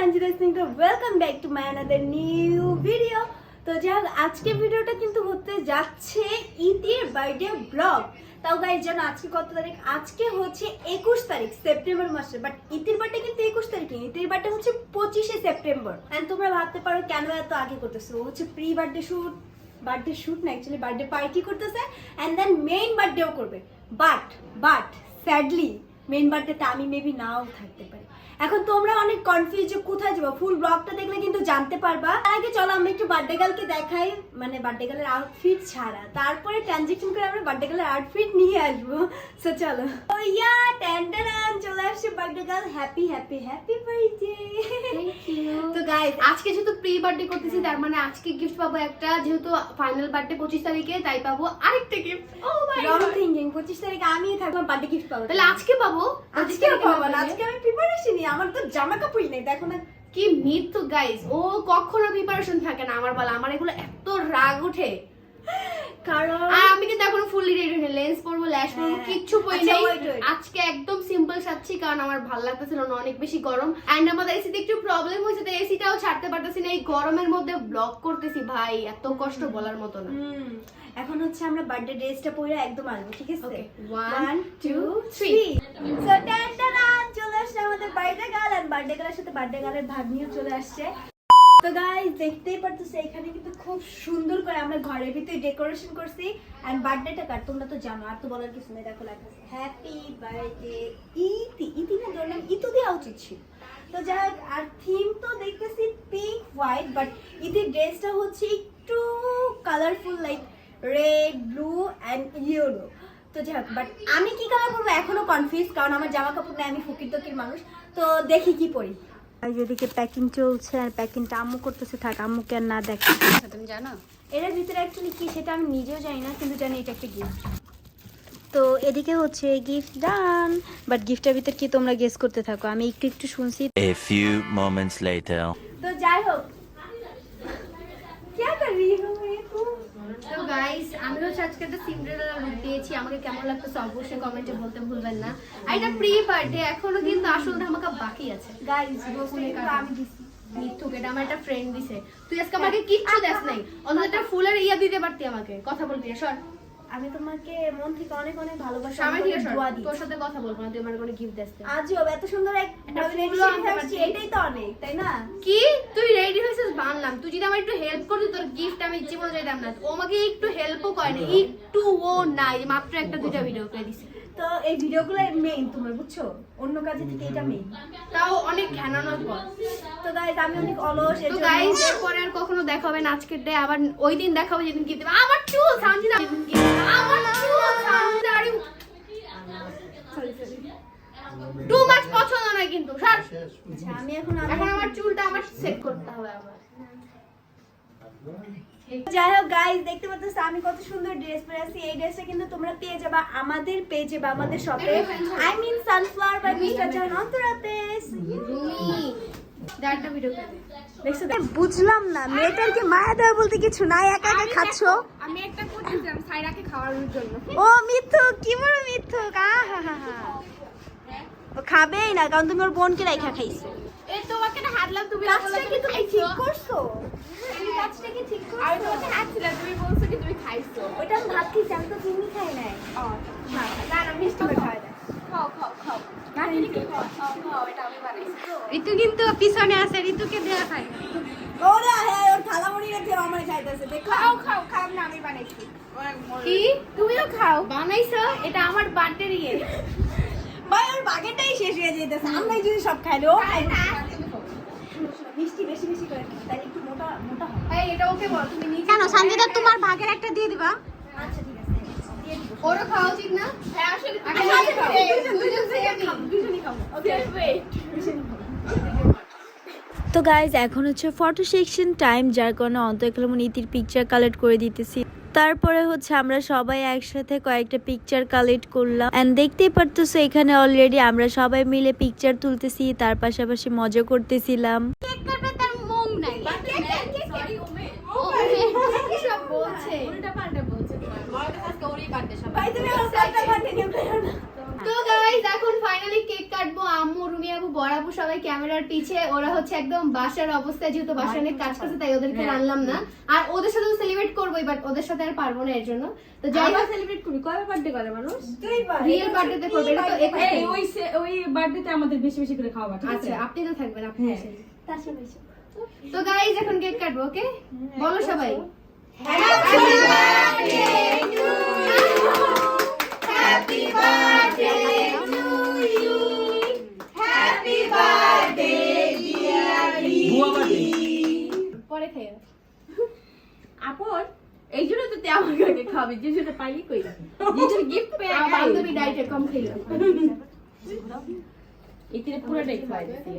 সঞ্জিতা সিং তো welcome new video তো যাই হোক আজকে ভিডিওটা কিন্তু হতে যাচ্ছে ইতির বার্থডে ব্লগ তাও গাইজ জানো আজকে কত তারিখ? আজকে হচ্ছে একুশ তারিখ, সেপ্টেম্বর মাসে। বাট ইতির বার্থডে কিন্তু একুশ তারিখ। ইতির বার্থডে হচ্ছে পঁচিশে সেপ্টেম্বর। অ্যান্ড তোমরা ভাবতে পারো কেন এত আগে করতেছো? হচ্ছে pre birthday shoot birthday shoot না অ্যাকচুয়ালি বার্থডে পার্টি করতেছে। অ্যান্ড দেন মেইন বার্থডেও করবে। বাট বাট স্যাডলি মেইন বার্থডেতে আমি মেবি নাও থাকতে পারি। এখন তোমরা অনেক কনফিউজ যে কোথায় যাব? ফুল ব্লগটা দেখলে কিন্তু জানতে পারবা। তার আগে চলো আমরা একটু বার্থডে গার্লকে দেখাই। মানে বার্থডে গার্লের আউটফিট ছাড়া। তারপরে ট্রানজেকশন করে আমরা বার্থডে গার্লের আউটফিট নিয়ে আসব। সো চলো। ও ইয়া ট্যান্টারান চলে আসছে birthday girl happy happy happy birthday তো গাইস আজকে যেহেতু প্রি বার্থডে করতেছি তার মানে আজকে গিফট পাবো একটা। যেহেতু ফাইনাল বার্থডে পঁচিশ তারিখে তাই পাবো আরেকটা গিফট ও মাই রং থিঙ্কিং পঁচিশ তারিখে আমি থাকব বার্থডে গিফট পাবো। তাহলে আজকে পাবো? আজকে পাবো না আজকে আমি প্রিপারেশন নিই আমার তো জামা কাপড়ই নেই দেখো না কি গাইস ও কখনো প্রিপারেশন থাকে না আমার বলা আমার এগুলো এত রাগ উঠে কারণ আর আমি কিন্তু এখনও ফুললি রেডি হই লেন্স পরবো ল্যাশ পরবো হ্যাঁ। কিচ্ছু পরি আচ্ছা, নাই. আজকে একদম সিম্পল সাজছি কারণ আমার ভালো লাগতেছিল না অনেক বেশি গরম। এন্ড আমাদের এসিতে একটু প্রবলেম হয়েছে তাই এসিটাও ছাড়তে পারতেছি না এই গরমের মধ্যে ব্লক করতেছি ভাই। এত কষ্ট বলার মতো না। এখন হচ্ছে আমরা বার্থডে ড্রেসটা পরে একদম আসব ঠিক আছে? Okay, one one, two two, three three. So টান চলে আসছে আমাদের আর বার্থডে সাথে বার্থডে চলে আসছে। তো গাইস দেখতেই পারতেছো, এখানে কিন্তু খুব সুন্দর করে আমরা ঘরের ভিতরে ডেকোরেশন করছি। এন্ড বার্থডেটা কার? তোমরা তো জানো, আর তো বলার কিছু নেই, দেখো লেখা হ্যাপি বার্থডে ইতি ইতি না ধরলাম ইতু দেওয়া উচিত ছিল। তো যাই হোক আর থিম তো দেখতেছি পিঙ্ক হোয়াইট বাট ইতির ড্রেসটা হচ্ছে একটু colourful like red blue and yellow তো যাই হোক বাট আমি কি কালার পরবো এখনও কনফিউজ কারণ আমার জামা কাপড় নেই আমি ফকির তকির মানুষ তো দেখি কি পরি এদিকে প্যাকিং চলছে আর প্যাকিংটা আম্মু করতেছে থাক আম্মুকে আর না দেখ। তুমি জানো? এর ভিতরে অ্যাকচুয়ালি কি সেটা আমি নিজেও জানি না কিন্তু জানি এটা একটা গিফট তো এদিকে হচ্ছে গিফট ডান বাট গিফটের ভিতর কি তোমরা গেস করতে থাকো? আমি একটু একটু শুনছি। A few moments later. তো যাই হোক কি করি তো গাইস আমি হচ্ছে আজকে একটা সিন্ডারেলা লুক দিয়েছি। আমাকে কেমন লাগতেছে অবশ্যই কমেন্টে বলতে ভুলবেন না। আর এটা প্রি বার্থডে এখনও কিন্তু আসল ধামাকা বাকি আছে। গাইস আমি দিছি। মিথ্যুক এটা আমার একটা ফ্রেন্ড দিছে। তুই আজকে আমাকে কিচ্ছু দেখ নাই। অন্তত একটা ফুলের ইয়া দিতে পারতি আমাকে। কথা বলবি সর আমি তোমাকে মন থেকে অনেক অনেক ভালোবাসা আমি ঠিক আছে দিই তোর সাথে কথা বলব না তুই আমার কোনো গিফট দেখতে না। আজও এত সুন্দর এক একটা ready ফুলও আনতে পারছি। এটাই তো অনেক তাই না? কি? তুই রেডি হয়েছিস? বানলাম তুই যদি আমার একটু হেল্প করতি তোর গিফট আমি জীবন চাইতাম না। ও আমাকে একটু হেল্পও করে না একটু ও নাই মাত্র একটা দুইটা ভিডিও করে দিছে। তো এই ভিডিওগুলো মেইন তোমার বুঝছ? অন্য কাজে থেকে এটা মেইন তাও অনেক ঘ্যানানোর পর। তো গাইস আমি অনেক অলস তো গাইস এরপরে আর কখনো দেখা হবে না আজকের ডে আবার ওই দিন দেখা হবে যেদিন গিফট আমার চুল সানজিদা। আমার চুল সানজিদা আরে টু মাচ পছন্দ নয় কিন্তু স্যার আচ্ছা, আমি এখন এখন আমার চুলটা আমার সেট করতে হবে আবার। যাই হোক গাইস দেখতে পাচ্ছ আমি কত সুন্দর ড্রেস পরে আছি। এই ড্রেসটা কিন্তু তোমরা পেয়ে যাবা আমাদের পেজে বা আমাদের শপে I mean sunflower by mister Jahan অন্তরাতে? বুঝলাম না মেয়েটার কি মায়া দেওয়া বলতে কিছু নাই একা একা খাচ্ছো? আমি একটা করতেছিলাম সাইরাকে খাওয়ানোর জন্য। ও মিথ্যুক কি বড় মিথ্যুক আহা ও খাবেই না কারণ তুমি ওর বোনকে রাইখা খাইছো। এই তোমাকে না তুমি কাজটা কি তুমি ঠিক করছ? কাজটা কি ঠিক আমি তোমাকে হাতছিলাম তুমি বলছো কি তুমি খাইছো। ওটা আমি ভাত খেয়েছি আমি তো চিনি খাই নাই। ও না না না মিষ্টি করে খাওয়া যায়। খাও খাও খাও। না রিতু খাও খাও খাও এটা আমি ঋতু কিন্তু পিছনে আছে ঋতুকে দেয়া খাই ওরা হ্যাঁ ওর থালামুড়ি রেখে আমার খাইতেছে দেখো। খাও খাও খাও না আমি বানাইছি। কি? তুমিও খাও? বানাইছো? এটা আমার বার্থডে ইয়ে ভাই ওর বাগেটাই শেষ হয়ে যেতেছে আমরাই যদি সব খাইলে ও না। মিষ্টি বেশি বেশি করে খাই তাহলে একটু মোটা মোটা হবে। এই এটা ওকে বল তুমি নিজে কেন সঞ্জিতা তোমার ভাগের একটা দিয়ে দিবা। আচ্ছা ঠিক আছে দিয়ে দিব। ওরও খাওয়া উচিত না? হ্যাঁ আসলে তো গাইজ এখন হচ্ছে ফটো সেকশন টাইম যার কারণে অন্তর্কলমন ইতির পিকচার কালেক্ট করে দিতেছি। তারপরে হচ্ছে আমরা সবাই একসাথে কয়েকটা পিকচার কালেক্ট করলাম। এন্ড দেখতেই পারতেছো এখানে অলরেডি আমরা সবাই মিলে পিকচার তুলতেছি তার পাশাপাশি মজা করতেছিলাম কেক কাটবে তার মং নাই সরি ওমে ও সব বলছে উল্টা পাল্টা বলছে তোমার মনে আজকে ওরই বার্থডে সবাই ভাই তুমি আমার কথা কন্টিনিউ করো না তো গাইস গাইস এখন ফাইনালি কেক কাটবো আম্মু রুমি আপু সবাই ক্যামেরার পিছে ওরা হচ্ছে একদম বাসার অবস্থায় যেহেতু বাসায় অনেক কাজ করছে তাই ওদেরকে আনলাম না। আর ওদের সাথে সেলিব্রেট করবোই বাট ওদের সাথে আর পারব না এর জন্য। তো যাই হোক সেলিব্রেট করি। কবে বার্থডে করে মানুষ? দুইবার রিয়েল বার্থডেতে করবে এটা তো এই ওই ওই বার্থডেতে আমাদের বেশি বেশি করে খাওয়াবা ঠিক আচ্ছা আপনি তো থাকবেন আপনি হ্যাঁ। তার সাথে তো গাইস এখন কেক কাটবো ওকে বলো সবাই। আপন এই জন্য তো আমার কাছে খাবে যে জন্য পাইলি কই নিজের গিফট পেয়ে আমার বান্ধবী ডাইটে কম খেলো এখানে পুরোটাই খাই দিচ্ছি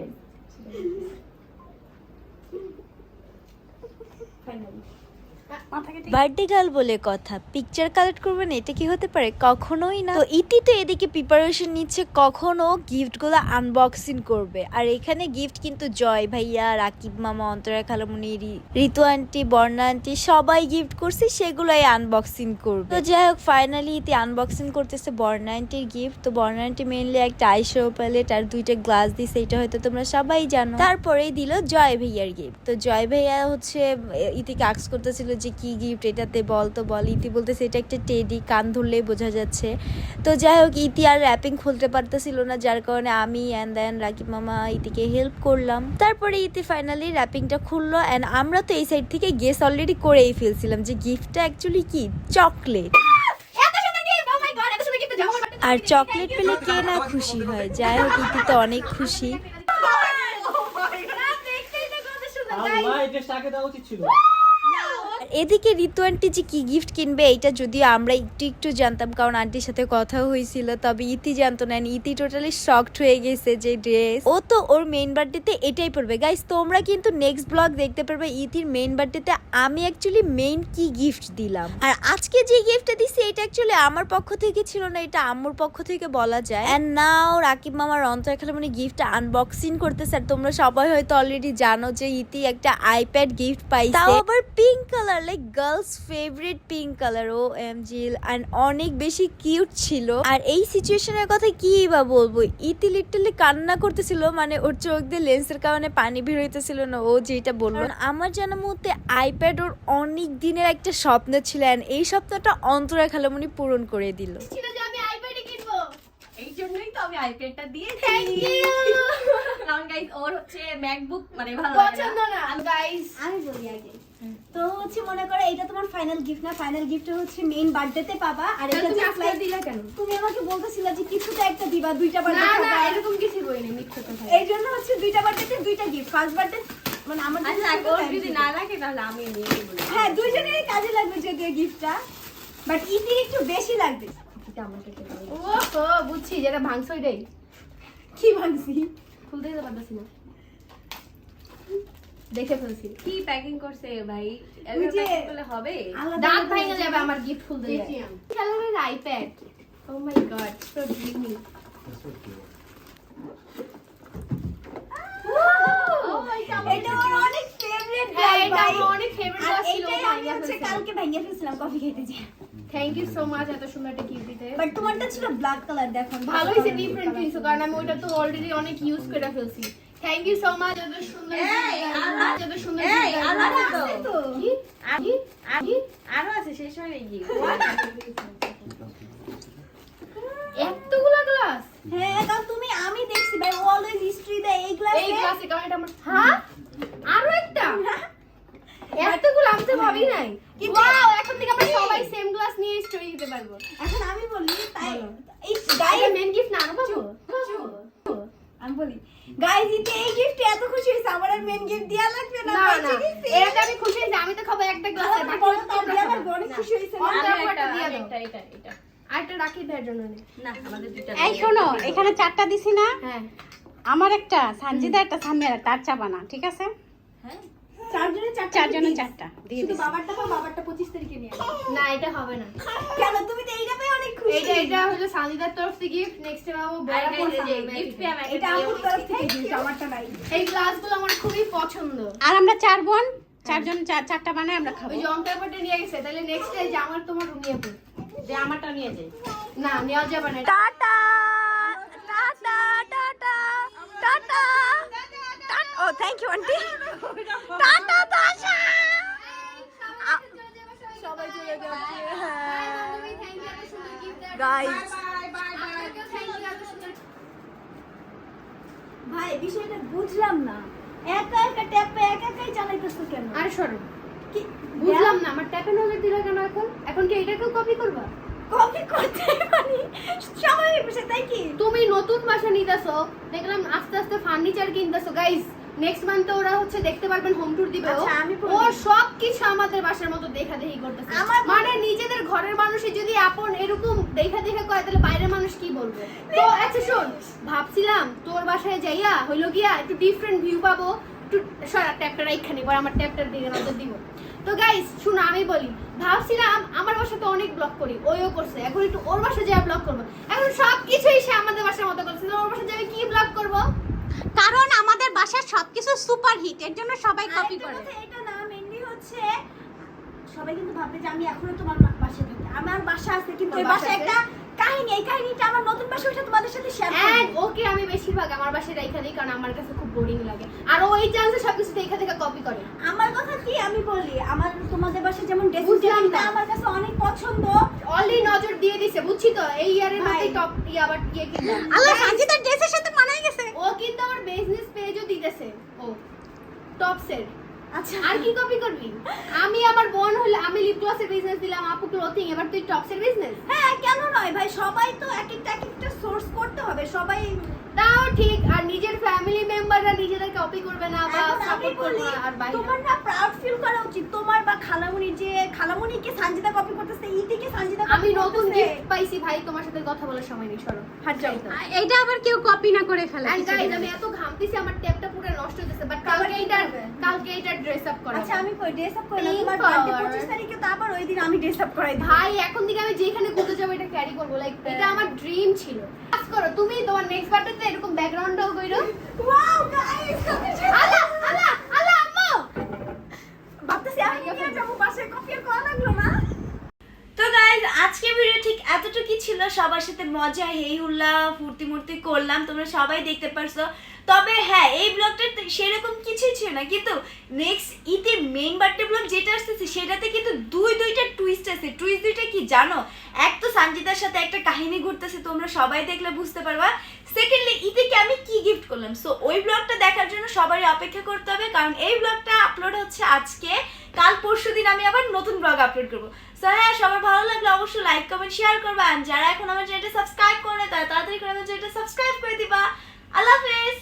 বার্থডে গার্ল বলে কথা। পিকচার কালেক্ট করবেন, এটা কি হতে পারে? কখনোই না। তো ইতি তো এদিকে প্রিপারেশন নিচ্ছে, কখনো গিফটগুলো আনবক্সিং করবে। আর এখানে গিফট কিন্তু জয় ভাইয়া, রাকিব মামা, অন্তরা খালামুনি ঋতু আন্টি বর্ণা আন্টি সবাই গিফট করছে, সেগুলোই আনবক্সিং করবে। তো যাই হোক ফাইনালি ইতি আনবক্সিং করতেছে বর্ণা আন্টির গিফট তো বর্ণা আন্টি মেনলি একটা আইশো প্যালেট আর দুইটা গ্লাস দিছে, এটা হয়তো তোমরা সবাই জানো। তারপরেই দিল জয় ভাইয়ার গিফট তো জয় ভাইয়া হচ্ছে, ইতিকে আক্স করতেছিল যে কি গিফট এটাতে বল তো বল ইতি বলতেছে এটা একটা টেডি কান ধরলেই বোঝা যাচ্ছে। তো যাই হোক ইতি আর র্যাপিং খুলতে পারতেছিল না যার কারণে আমি অ্যান্ড দেন রাকিব মামা ইতিকে হেল্প করলাম। তারপরে ইতি ফাইনালি র্যাপিংটা খুললো অ্যান্ড আমরা তো এই সাইড থেকে গেস অলরেডি করেই ফেলছিলাম যে গিফটটা অ্যাকচুয়ালি কি? চকলেট এত সুন্দর gift! Oh আমার- আর চকলেট পেলে কে না খুশি হয়? যাই হোক ইতি তো অনেক খুশি। আল্লাহ এটা টাকা দেওয়া উচিত ছিল। এদিকে ঋতু আন্টি যে কি গিফট কিনবে এটা যদিও আমরা একটু একটু জানতাম, কারণ আন্টির সাথে কথা হয়েছিল, তবে ইতি জানতো না। ইতি টোটালি শকড হয়ে গেছে যে ড্রেস ও তো ওর মেইন বার্থডেতে এটাই পড়বে গাইস তোমরা কিন্তু নেক্সট ব্লগ দেখতে পারবে ইতির মেইন বার্থডেতে আমি অ্যাকচুয়ালি মেইন কি গিফট দিলাম। আর আজকে যে গিফটটা দিছি, এটা অ্যাকচুয়ালি আমার পক্ষ থেকে ছিল না, এটা আম্মুর পক্ষ থেকে বলা যায়। এন্ড নাও রাকিব মামার অন্তর মানে গিফটটা আনবক্সিং করতেছে, আর তোমরা সবাই হয়তো অলরেডি জানো যে ইতি একটা আইপ্যাড গিফট পাইছে। তাও আবার pink colour like girls favourite pink colour O M G and অনেক বেশি কিউট ছিল। আর এই সিচুয়েশনের কথা কি বা বলব? ইতি লিটারলি কান্না করতেছিল মানে ওর চোখ দিয়ে লেন্সের কারণে পানি বের হইতেছিল না ও যেটা বলল আমার জানা মুহূর্তে আইপ্যাড ওর অনেক দিনের একটা স্বপ্ন ছিল অ্যান্ড এই স্বপ্নটা অন্তরা খালামণি পূরণ করে দিল। আমি iPad এ কিনবো। এই জন্যই তো আমি আইপ্যাডটা দিয়েছি। Thank you! কারণ গাইস ওর হচ্ছে ম্যাকবুক মানে ভালো পছন্দ না। না গাইস আমি বলি আগে। তো হচ্ছে মনে করো এটা তোমার ফাইনাল গিফট না? ফাইনাল গিফট হচ্ছে মেইন বার্থডেতে পাবা আর এটা তুমি like- দিলা কেন? তুমি আমাকে বলতেছিলে যে কিছুটা একটা দিবা দুইটা না বার্থডে না পাবা এরকম কিছু বইনি মিথ্যে কথা এই জন্য হচ্ছে দুইটা বার্থডেতে দুইটা গিফট ফার্স্ট বার্থডে মানে আমার আচ্ছা জন্য যদি না লাগে তাহলে আমি নিয়ে নেব হ্যাঁ দুইজনেরই কাজে লাগবে যদিও গিফটটা বাট ইতির একটু বেশি লাগবে। ও হো বুঝছি যেটা ভাঙছ ওইটাই কি ভাবছি খুলতেই তো পারতেছি না। দেখে ফেলছি। কি প্যাকিং করছে ভাই? ওই যে- করলে হবে? দাঁত যাবে আমার গিফট খুলতে কালারের iPad oh my god so dreamy thank you so much এত সুন্দর একটা গিফট দিতে। বাট তোমারটা ছিল ব্ল্যাক কালার দেখো। ভালো হয়েছে ডিফারেন্ট কিনছো কারণ আমি ওইটা তো অলরেডি অনেক ইউজ করে ফেলছি। থ্যাংক ইউ সো মাচ এত সুন্দর এত সুন্দর? কি? আরও আছে শেষ হয় নাকি? এতগুলা গ্লাস হ্যাঁ কারণ তুমি আমি দেখছি ভাই অলওয়েজ হিস্ট্রি দেয় এই গ্লাসে এই গ্লাসে কারণ এটা আমার হ্যাঁ? আরও একটা? এতগুলো আমি তো ভাবি নাই। কিন্তু- ওয়াও এখন থেকে আমরা সবাই সেম গ্লাস নিয়ে স্টোরি দিতে পারব। এখন আমি বলি তাই। এই গাইস মেন গিফট না আরও পাবো? আমি বলি গাইস ইতে এই গিফট এত খুশি হইছে আমার আর মেন গিফট দেয়া লাগবে না না না এটা আমি খুশি হইছি আমি তো খাব একটা গ্লাস আর বলো তো আমি আমার অনেক খুশি হইছে না? দাও। একটা এটা এটা। আরেকটা রাখি দেওয়ার জন্য না। আমাদের দুটো এই শোনো এখানে চারটা দিছি না। হ্যাঁ। আমার একটা সানজিদা একটা সামিয়ার একটা, আর চাবানা ঠিক আছে? চারটা চারজনের চারটা দিয়ে শুধু বাবারটা পাও বাবারটা পঁচিশ তারিখে নিয়ে না এটা হবে না। কেন? তুমি তো এইটা পেয়ে অনেক খুশি। এটা এটা হলো সানিদার তরফ থেকে গিফট নেক্সট টাইম পাবো বড় আর এই যে গিফট পে আমি এটা আমার তরফ থেকে গিফট আমারটা নাই। এই গ্লাসগুলো আমার খুবই পছন্দ। আর আমরা চার বোন চারজন চার চারটা বানাই আমরা খাব। ওই যে অন্তর্পটে নিয়ে গেছে তাহলে নেক্সট টাইম যে আমার তোমার নিয়ে পড়। যে আমারটা নিয়ে যাই না নেওয়া যাবে না tata! Tata tata tata! O thank you aunty tata Tasha সবাই চলে যাচ্ছে গাইস ভাই বিষয়টা বুঝলাম না। একা একা ট্যাপে একা একাই চালাইতেছো কেন? আর সরো। কি বুঝলাম না আমার ট্যাপে নজর দিলা কেন এখন? এখন কি এটাকেও কপি করবা? কপি করতে পারি। স্বাভাবিক বিষয় তাই কি? তুমি নতুন বাসা নিতেছো দেখলাম আস্তে আস্তে ফার্নিচার কিনতেছো গাইস নেক্সট মান্থে ওরা হচ্ছে দেখতে পারবেন হোম ট্যুর দিবে ও। আচ্ছা। সব কিছু আমাদের বাসার মতো দেখা দেখি করতেছে। মানে নিজেদের ঘরের মানুষই যদি আপন এরকম দেখা দেখা কয় তাহলে বাইরের মানুষ কি বলবে? তো আচ্ছা শোন ভাবছিলাম তোর বাসায় যাইয়া হইল গিয়া একটু ডিফারেন্ট ভিউ পাবো। একটু সরা ট্যাপটা রাইখা নিব আমার ট্যাপটার দিকে নজর দিব। তো গাইস শুনো আমি বলি ভাবছিলাম আমার বাসা তো অনেক ব্লক করি ওইও করছে। এখন একটু ওর বাসা যাওয়া ব্লক করব। এখন সব কিছুই সে আমাদের বাসার মতো করছে। ওর বাসা যাবে কি ব্লক করব? কারণ আমাদের বাসার সবকিছু সুপার হিট এর জন্য সবাই কপি করে। এটা না মেনলি হচ্ছে সবাই কিন্তু ভাববে যে আমি এখনও তোমার বাসায় থাকি। আমার বাসা আছে কিন্তু এই বাসা বাসায় একটা কাহিনী এই কাহিনীটা আমার নতুন বাসা ওইটা তোমাদের সাথে শেয়ার করব। ওকে আমি বেশিরভাগ আমার বাসায় রেখে দিই কারণ আমার কাছে খুব বোরিং লাগে। আর ও এই চান্সে সবকিছু দেখা দেখা কপি করে। আমার কথা কি আমি বলি? আমার তোমাদের বাসায় যেমন ড্রেসিং টেবিলটা না। আমার কাছে অনেক পছন্দ। অলরেডি নজর দিয়ে দিছে বুঝছি তো? এই ইয়ারের। মধ্যে টপ ইয়ে আবার ইয়ে কিনলাম আল্লাহ সঞ্জিতার ড্রেসের সাথে মানায় গেছে। ও কিন্তু আমার বিজনেস পেজও দিতেছে। ও টপ সেট আচ্ছা। আর কি কপি করবি? আমি আমার বোন হলে আমি লিপ গ্লসের বিজনেস দিলাম আপু ক্লোথিং এবার তুই টপসের বিজনেস হ্যাঁ কেন নয়? ভাই সবাই তো এক একটা এক একটা সোর্স করতে হবে সবাই তাও ঠিক আর নিজের ফ্যামিলি মেম্বাররা নিজেদের কপি করবে না বা সাপোর্ট করবে না আর বাইরে। তোমার না প্রাউড ফিল করা উচিত। তোমার বা খালামুনি যে খালামুনিকে সানজিদা কপি করতেছে ইতিকে সানজিদা আমি নতুন গিফট পাইছি ভাই তোমার সাথে কথা বলার সময় নেই সরো। হাট তো। এইটা আবার কেউ কপি না করে ফেলে guys, দিনের আমি এত ঘামতেছি আমার ট্যাপটা পুরো নষ্ট হয়ে যাচ্ছে বাট কালকে এটা কালকে এটা ড্রেস আপ করা। আচ্ছা আমি কই ড্রেস আপ করে Pink তোমার বার্থডে 25 তারিখে তো আবার ওই দিন আমি ড্রেস আপ করাই দিই। ভাই এখন থেকে আমি যেখানে ঘুরতে যাব এটা ক্যারি করব। লাইক এটা আমার ড্রিম ছিল। করো তুমি তোমার নেক্সট পার্টিতে এরকম ব্যাকগ্রাউন্ডটাও কইরো ওয়াও গাইস আলা আলা আলা আম্মু! ভাবতেছি আমি নিয়ে যাব পাশে কপি আর করা লাগল না। তো গাইজ আজকে ভিডিও ঠিক এতটুকুই ছিল। সবার সাথে মজা হেই হুল্লা ফুর্তি মুর্তি করলাম। তোমরা সবাই দেখতে পারছ। তবে হ্যাঁ এই ব্লগটা সেরকম কিছুই ছিল না। কিন্তু নেক্সট ইতে মেইন বার্থডে ব্লগ যেটা আসতেছে, সেটাতে কিন্তু দুই, দুইটা টুইস্ট আছে। টুইস্ট দুইটা কি জানো? এক তো সঞ্জিতার সাথে একটা কাহিনী ঘুরতেছে, তোমরা সবাই দেখলে বুঝতে পারবা। সেকেন্ডলি ইতিকে আমি কি গিফট করলাম? সো ওই ব্লগটা দেখার জন্য সবারই অপেক্ষা করতে হবে, কারণ এই ব্লগটা আপলোড হচ্ছে আজকে। কাল পরশু দিন আমি আবার নতুন ব্লগ আপলোড করব। সো হ্যাঁ সবার ভালো লাগলে অবশ্যই লাইক কমেন্ট শেয়ার করবা। আর যারা এখন আমার চ্যানেলটা সাবস্ক্রাইব করে তারা তাড়াতাড়ি করে আমার চ্যানেলটা সাবস্ক্রাইব করে দিবা। আল্লাহ হাফেজ!